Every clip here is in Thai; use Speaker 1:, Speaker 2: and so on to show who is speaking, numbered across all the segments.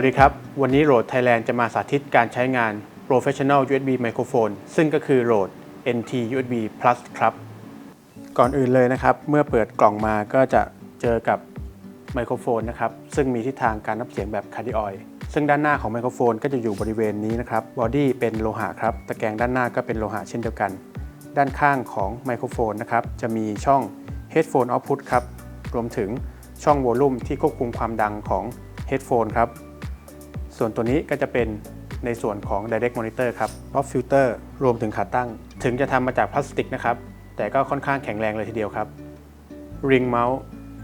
Speaker 1: วัสดีครับ วันนี้โ o ด Thailand จะมาสาธิตการใช้งาน Professional USB Microphone ซึ่งก็คือโ o ด NT USB Plus ครับ ก่อนอื่นเลยนะครับ เมื่อเปิดกล่องมาก็จะเจอกับไมโครโฟนนะครับ ซึ่งมีทิศทางการนับเสียงแบบคาร์ดิออยซึ่งด้านหน้าของไมโครโฟนก็จะอยู่บริเวณนี้นะครับบอดี้เป็นโลหะครับ ตะแกรงด้านหน้าก็เป็นโลหะเช่นเดียวกัน ด้านข้างของไมโครโฟนนะครับ จะมีช่อง Headphone Output ครับ รวมถึงช่องโวลูมที่ควบคุมความดังของ Headphone ครับ ส่วนตัวนี้ก็จะเป็นในส่วนของ Direct Monitor ครับ Pop Filter รวมถึงขาตั้ง ถึงจะทำมาจากพลาสติกนะครับ แต่ก็ค่อนข้างแข็งแรงเลยทีเดียวครับ Ring Mount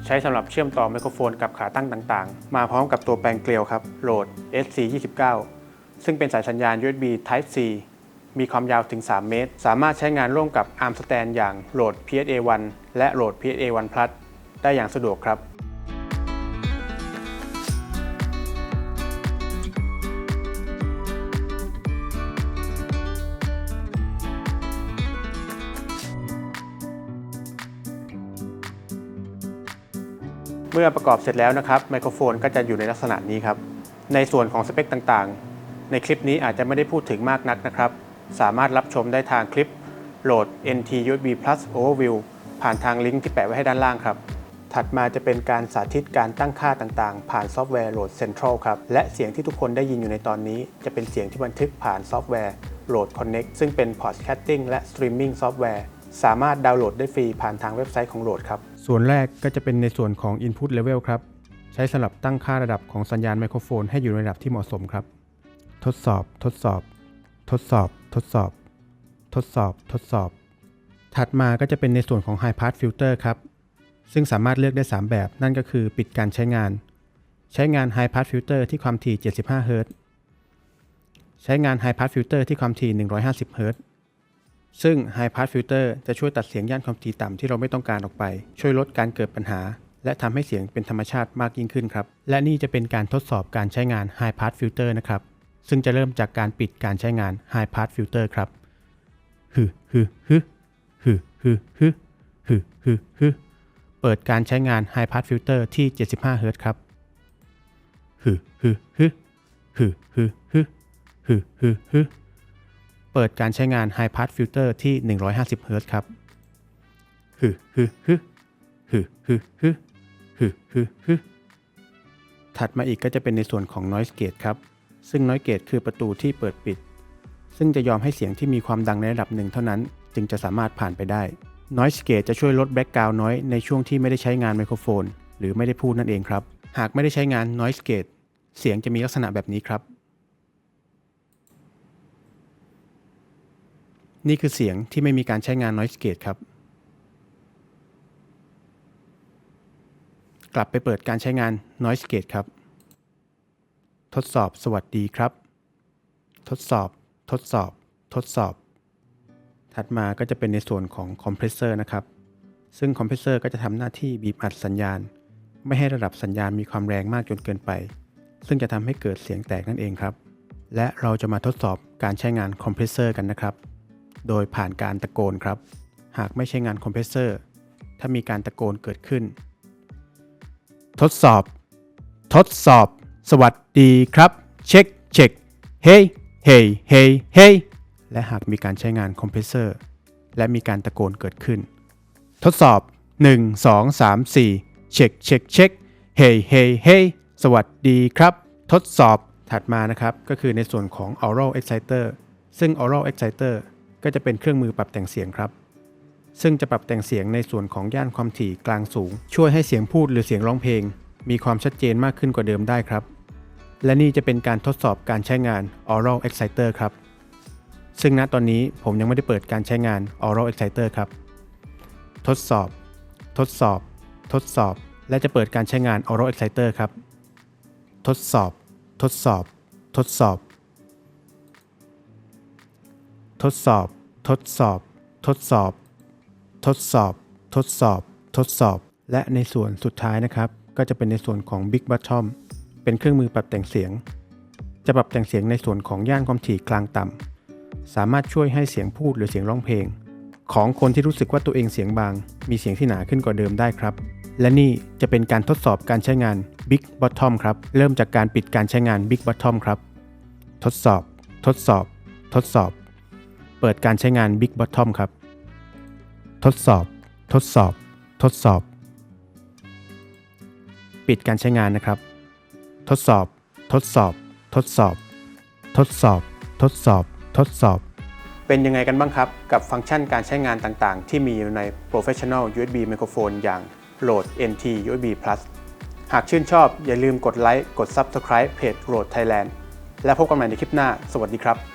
Speaker 1: ใช้สำหรับเชื่อมต่อไมโครโฟนกับขาตั้งต่างๆ มาพร้อมกับตัวแปลงเกลียวครับ Rode SC29 ซึ่งเป็นสายสัญญาณ USB Type C มีความยาวถึง 3 เมตร สามารถใช้งานร่วมกับ ARM Stand อย่าง Rode PSA1 และ Rode PSA1 Plus ได้อย่างสะดวกครับ เมื่อประกอบเสร็จแล้วนะครับไมโครโฟนก็จะอยู่ในลักษณะนี้ครับ ในส่วนของสเปคต่างๆ ในคลิปนี้อาจจะไม่ได้พูดถึงมากนักนะครับ สามารถรับชมได้ทางคลิปโหลด NT USB Plus Overview ผ่านทางลิงก์ที่แปะไว้ให้ด้านล่างครับ ถัดมาจะเป็นการสาธิตการตั้งค่าต่างๆ ผ่านซอฟต์แวร์โหลด Central ครับ และเสียงที่ทุกคนได้ยินอยู่ในตอนนี้ จะเป็นเสียงที่บันทึกผ่านซอฟต์แวร์โหลด Connect ซึ่งเป็น Podcasting และ Streaming ซอฟต์แวร์ สามารถดาวน์โหลดได้ฟรีผ่านทางเว็บไซต์ของโหลดครับ ส่วนแรกก็จะเป็นในส่วนของ Input Level ครับ ใช้สำหรับตั้งค่าระดับของสัญญาณไมโครโฟนให้อยู่ในระดับที่เหมาะสมครับ ทดสอบ ทดสอบ ทดสอบ ทดสอบ ทดสอบ ทดสอบ ถัดมาก็จะเป็นในส่วนของ High Pass Filter ครับ ซึ่งสามารถเลือกได้ 3 แบบ นั่นก็คือปิดการใช้งาน ใช้งาน High Pass Filter ที่ความถี่75 Hz ใช้งาน High Pass Filter ที่ความถี่150 Hz ซึ่ง High Pass Filter จะช่วยตัดเสียงย่านความถี่ต่ำที่เราไม่ต้องการออกไป ช่วยลดการเกิดปัญหา และทำให้เสียงเป็นธรรมชาติมากยิ่งขึ้นครับ และนี่จะเป็นการทดสอบการใช้งาน High Pass Filter นะครับ ซึ่งจะเริ่มจากการปิดการใช้งาน High Pass Filter ครับฮึฮึฮึฮึฮึฮึฮึฮึฮึเปิดการใช้งาน High Pass Filter ที่ 75 Hz ครับฮึฮึฮึฮึฮึฮึฮึฮึฮึ เปิดการใช้งาน High Pass Filter ที่ 150 Hz ครับฮึฮึฮึฮึฮึฮึฮึฮึฮึถัดมาอีกก็จะเป็นในส่วนของ Noise Gate ครับ ซึ่ง Noise Gate คือประตูที่เปิดปิด ซึ่งจะยอมให้เสียงที่มีความดังในระดับหนึ่งเท่านั้น จึงจะสามารถผ่านไปได้ Noise Gate จะช่วยลด Background Noise ในช่วงที่ไม่ได้ใช้งานไมโครโฟน หรือไม่ได้พูดนั่นเองครับ หากไม่ได้ใช้งาน Noise Gate เสียงจะมีลักษณะแบบนี้ครับ นี่คือเสียงที่ไม่มีการใช้งาน noise gate ครับ กลับไปเปิดการใช้งาน noise gate ครับ ทดสอบสวัสดีครับ ทดสอบ ทดสอบ ทดสอบ ถัดมาก็จะเป็นในส่วนของคอมเพรสเซอร์นะครับ ซึ่งคอมเพรสเซอร์ก็จะทำหน้าที่บีบอัดสัญญาณ ไม่ให้ระดับสัญญาณมีความแรงมากจนเกินไป ซึ่งจะทำให้เกิดเสียงแตกนั่นเองครับ และเราจะมาทดสอบการใช้งานคอมเพรสเซอร์กันนะครับ โดยผ่านการตะโกนครับ หากไม่ใช่งานคอมเพรสเซอร์ ถ้ามีการตะโกนเกิดขึ้น ทดสอบ ทดสอบ สวัสดีครับ เช็คเช็คเฮ้เฮ้เฮ้เฮ้และหากมีการใช้งานคอมเพรสเซอร์ และมีการตะโกนเกิดขึ้น ทดสอบ 1 2 3 4 เช็คเช็คเช็คเฮ้เฮ้เฮ้สวัสดีครับ ทดสอบถัดมานะครับ ก็คือในส่วนของ oral exciter ซึ่ง oral exciter ก็จะเป็นเครื่องมือปรับแต่งเสียงครับ ซึ่งจะปรับแต่งเสียงในส่วนของย่านความถี่กลางสูง ช่วยให้เสียงพูดหรือเสียงร้องเพลง มีความชัดเจนมากขึ้นกว่าเดิมได้ครับ และนี่จะเป็นการทดสอบการใช้งาน oral exciter ครับ ซึ่งณตอนนี้ผมยังไม่ได้เปิดการใช้งาน oral exciter ครับ ทดสอบ ทดสอบ ทดสอบ และจะเปิดการใช้งาน oral exciter ครับ ทดสอบ ทดสอบ ทดสอบ ทดสอบ ทดสอบ ทดสอบ ทดสอบ ทดสอบ ทดสอบ และในส่วนสุดท้ายนะครับ ก็จะเป็นในส่วนของ Big Bottom เป็นเครื่องมือปรับแต่งเสียง จะปรับแต่งเสียงในส่วนของย่านความถี่กลางต่ำ สามารถช่วยให้เสียงพูดหรือเสียงร้องเพลง ของคนที่รู้สึกว่าตัวเองเสียงบาง มีเสียงที่หนาขึ้นกว่าเดิมได้ครับ และนี่จะเป็นการทดสอบการใช้งาน Big Bottom ครับ เริ่มจากการปิดการใช้งาน Big Bottom ครับ ทดสอบ ทดสอบ ทดสอบ เปิดการใช้งาน Big Bottom ครับ ทดสอบ ทดสอบ ทดสอบ ปิดการใช้งานนะครับ ทดสอบ ทดสอบ ทดสอบ ทดสอบ ทดสอบ ทดสอบ เป็นยังไงกันบ้างครับ กับฟังก์ชันการใช้งานต่างๆ ที่มีอยู่ใน Professional USB Microphone อย่าง Rode NT USB Plus หากชื่นชอบอย่าลืมกดไลค์ กด Subscribe เพจ Rode Thailand และพบกันใหม่ในคลิปหน้า สวัสดีครับ